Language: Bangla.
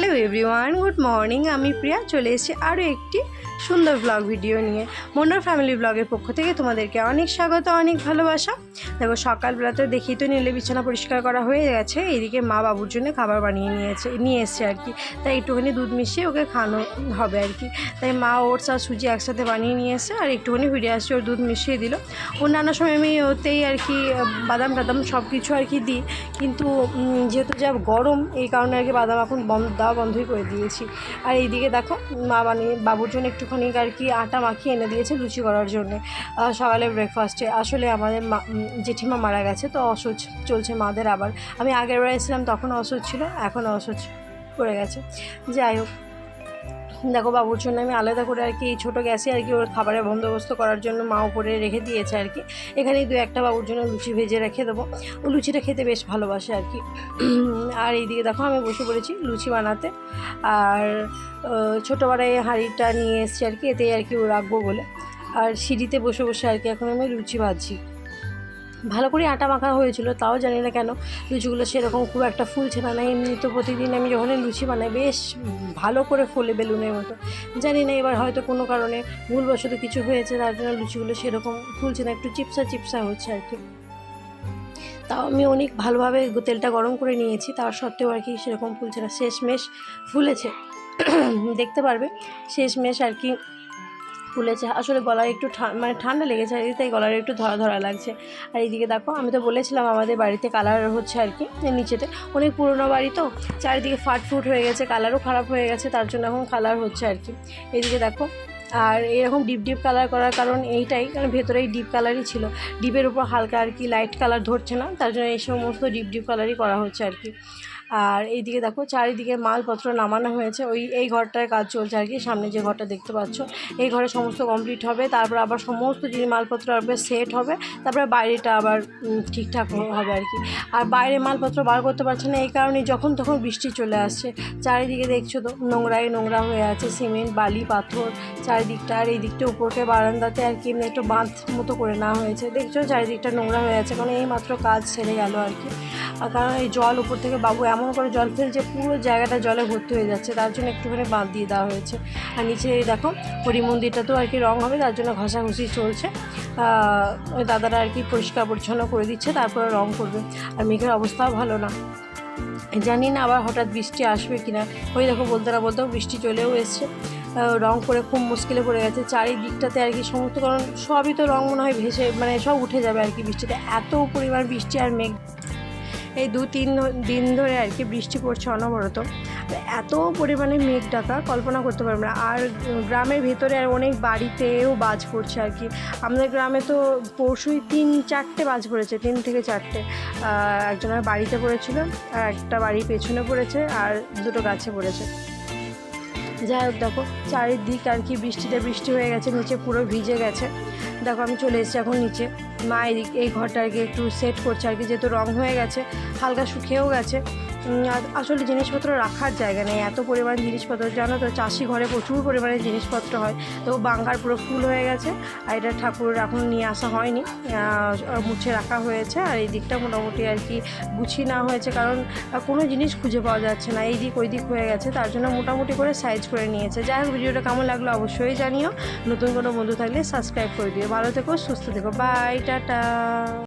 হ্যালো এভরিওয়ান গুড মর্নিং আমি প্রিয়া, চলে এসেছি আরও একটি সুন্দর ব্লগ ভিডিও নিয়ে। মন্ডল ফ্যামিলি ব্লগের পক্ষ থেকে তোমাদেরকে অনেক স্বাগত, অনেক ভালোবাসা। দেখো সকালবেলাতে দেখি তো নিলে বিছানা পরিষ্কার করা হয়ে গেছে। এদিকে মা বাবুর জন্য খাবার বানিয়ে নিয়েছে, নিয়ে এসছে আর কি। তাই একটুখানি দুধ মিশিয়ে ওকে খাওয়ানো হবে আর কি। তাই মা ওটস আর সুজি একসাথে বানিয়ে নিয়ে এসে আর একটুখানি ফিরে আসছে, ওর দুধ মিশিয়ে দিল। অন্যান্য সময় আমি ওতেই আর কি, বাদাম টাদাম সব কিছু আর কি দিই। কিন্তু যেহেতু যা গরম, এই কারণে আর কি বাদাম এখন বন্ধ দেওয়া বন্ধই করে দিয়েছি। আর এইদিকে দেখো, মা মানে বাবুর জন্য একটুখানি আর কি আটা মাখিয়ে এনে দিয়েছে লুচি করার জন্য। সকালে ব্রেকফাস্টে আসলে আমাদের মা জেঠিমা মারা গেছে, তো অসুচ চলছে মাদের আবার। আমি আগের বার এসেছিলাম, তখন অসুচ ছিল, এখন অসুচ পড়ে গেছে। যাই হোক দেখো বাবুর জন্য আমি আলাদা করে আর কি এই ছোটো গ্যাসে আর কি ওর খাবারের বন্দোবস্ত করার জন্য মা উপরে রেখে দিয়েছে আর কি। এখানেই দু একটা বাবুর জন্য লুচি ভেজে রেখে দেবো। ও লুচিটা খেতে বেশ ভালোবাসে আর কি। আর এইদিকে দেখো আমি বসে পড়েছি লুচি বানাতে। আর ছোটোবেলায় ছোটো হাঁড়িটা নিয়ে এসছি আর কি, এতেই আর কি ও রাখব বলে। আর সিঁড়িতে বসে বসে আর কি এখন আমি লুচি ভাজছি। ভালো করে আটা মাখা হয়েছিল, তাও জানি না কেন। লুচিগুলো সেরকম খুব একটা ফুলছে না। না, এমনি তো প্রতিদিন আমি যখন লুচি বানাই, বেশ ভালো করে ফোলে বেলুনের মতো। জানি না, এবার হয়তো কোনো কারণে ভুলবশত কিছু হয়েছে, তার জন্য লুচিগুলো সেরকম ফুলছে না, একটু চিপসা চিপসা হচ্ছে আর কি। তাও আমি অনেক ভালোভাবে তেলটা গরম করে নিয়েছি, তার সত্ত্বেও আর কি সেরকম ফুলছে না। শেষমেশ ফুলেছে। দেখতে পারবে, শেষমেশ আর কি ফুলেছে। আসলে গলায় একটু মানে ঠান্ডা লেগেছে, আর তাই গলার একটু ধরা ধরা লাগছে। আর এইদিকে দেখো, আমি তো বলেছিলাম আমাদের বাড়িতে কালার হচ্ছে আর কি নিচেতে। অনেক পুরনো বাড়ি তো, চারিদিকে ফাট ফুট হয়ে গেছে, কালারও খারাপ হয়ে গেছে, তার জন্য এখন কালার হচ্ছে আর কি। এইদিকে দেখো আর এরকম ডিপ ডিপ কালার করার কারণ এইটাই, কারণ ভেতরেই ডিপ কালারই ছিল। ডিপের উপর হালকা আর কি লাইট কালার ধরছে না, তার জন্য এই সমস্ত ডিপ ডিপ কালারই করা হচ্ছে আর কি। আর এইদিকে দেখো, চারিদিকে মালপত্র নামানো হয়েছে। ওই, এই ঘরটায় কাজ চলছে আর কি, সামনে যে ঘরটা দেখতে পাচ্ছ। এই ঘরে সমস্ত কমপ্লিট হবে, তারপর আবার সমস্ত জিনিস মালপত্র আবার সেট হবে, তারপরে বাইরেটা আবার ঠিকঠাক হবে আর কি। আর বাইরে মালপত্র বার করতে পারছে না, এই কারণে যখন তখন বৃষ্টি চলে আসছে। চারিদিকে দেখছ তো নোংরাই নোংরা হয়ে আছে, সিমেন্ট, বালি, পাথর চারিদিকটা আর এই দিকটা উপরকে বারান্দাতে আর কি এমনি একটু বাঁধ মতো করে নেওয়া হয়েছে। দেখছ চারিদিকটা নোংরা হয়ে আছে কারণ এই মাত্র কাজ ছেড়ে গেল আর কি। আর কারণ এই জল উপর থেকে বাবু এমন করে জল ফেলছে পুরো জায়গাটা জলে ভর্তি হয়ে যাচ্ছে, তার জন্য একটুখানি বাঁধ দিয়ে দেওয়া হয়েছে। আর নিচে দেখো, হরি মন্দিরটাতেও আর কি রং হবে, তার জন্য ঘষাঘষি চলছে। ওই দাদারা আর কি পরিষ্কার পরিচ্ছন্ন করে দিচ্ছে, তারপরে রং করবে। আর মেঘের অবস্থাও ভালো না। জানি না আবার হঠাৎ বৃষ্টি আসবে কিনা। ওই দেখো বলতে না বলতেও বৃষ্টি চলেও এসছে। রং করে খুব মুশকিলে পড়ে গেছে। চারিদিকটাতে আর কি সমস্ত কারণ সবই তো রং মনে হয় ভেসে মানে সব উঠে যাবে আর কি বৃষ্টিতে। এত পরিমাণ বৃষ্টি আর মেঘ। এই দু তিন দিন ধরে আর কি বৃষ্টি পড়ছে অনবরত। এত পরিমাণে মেঘ ডাকা, কল্পনা করতে পারব না। আর গ্রামের ভেতরে আর অনেক বাড়িতেও বাজ পড়ছে আর কি। আমাদের গ্রামে তো পরশুই তিন চারটে বাজ পড়েছে, তিন থেকে চারটে। একজনের বাড়িতে পড়েছিল, আর একটা বাড়ির পেছনে পড়েছে, আর দুটো গাছে পড়েছে। যাই হোক দেখো, চারিদিক আর কি বৃষ্টিতে বৃষ্টি হয়ে গেছে, নিচে পুরো ভিজে গেছে। দেখো, আমি চলে এসেছি এখন নিচে। মা এই ঘরটা আর কি একটু সেট করছে আর কি, যেহেতু রং হয়ে গেছে, হালকা শুকিয়েও গেছে। আসলে জিনিসপত্র রাখার জায়গা নেই। এত পরিমাণ জিনিসপত্র, জানো তো, চাষি ঘরে প্রচুর পরিমাণে জিনিসপত্র হয়। তো বাঙ্গার পুরো ফুল হয়ে গেছে। আর এটা ঠাকুর এখন নিয়ে আসা হয়নি। মুছে রাখা হয়েছে। আর এই দিকটা মোটামুটি আর কি গুছিয়ে নেওয়া হয়েছে। কারণ কোনো জিনিস খুঁজে পাওয়া যাচ্ছে না। এই দিক ওই দিক হয়ে গেছে। তার জন্য মোটামুটি করে সাইজ করে নিয়েছে। যাই হোক, ভিডিওটা কেমন লাগল অবশ্যই জানিও। নতুন কোনো বন্ধু থাকলে সাবস্ক্রাইব করে দিও। ভালো থেকো, সুস্থ থেকো। Bye tata.